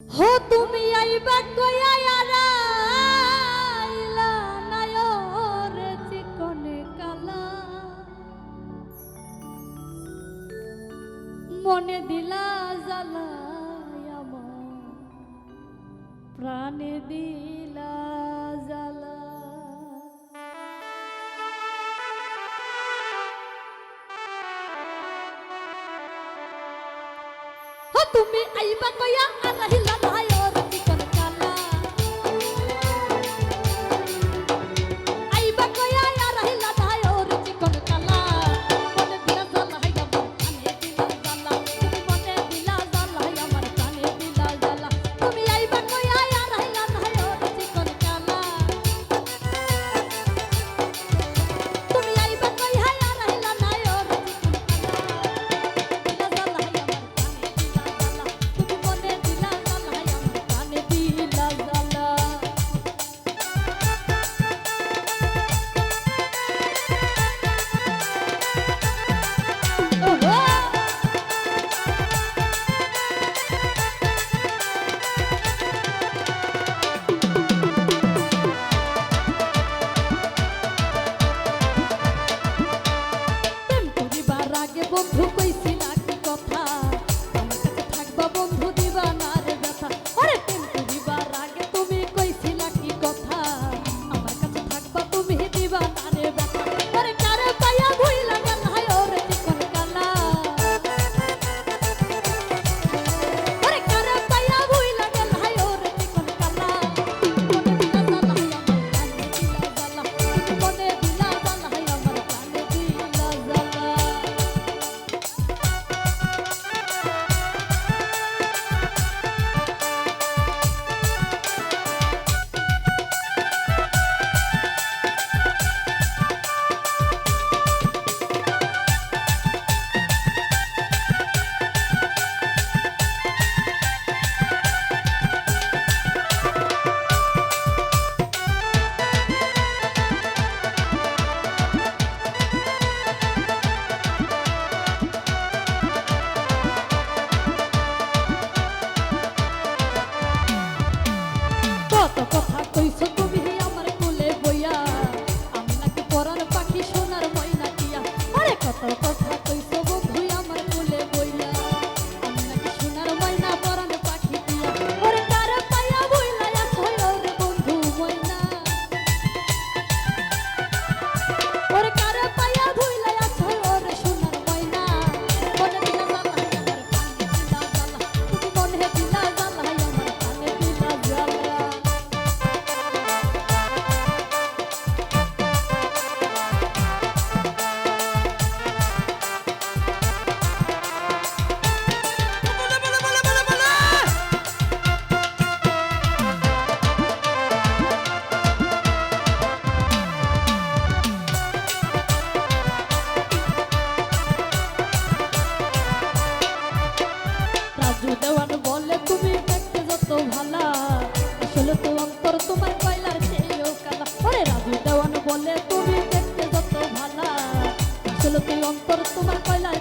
হো তুমি আইবা চিকনে কালা। মনে দিলা জ্বালা আমার প্রাণে দিলা তুমি আইবা কয়া আর রহিলা না ポップ বলে তুমি দেখতে যত ভালো। চলো অন্তর তোমার কয়লায়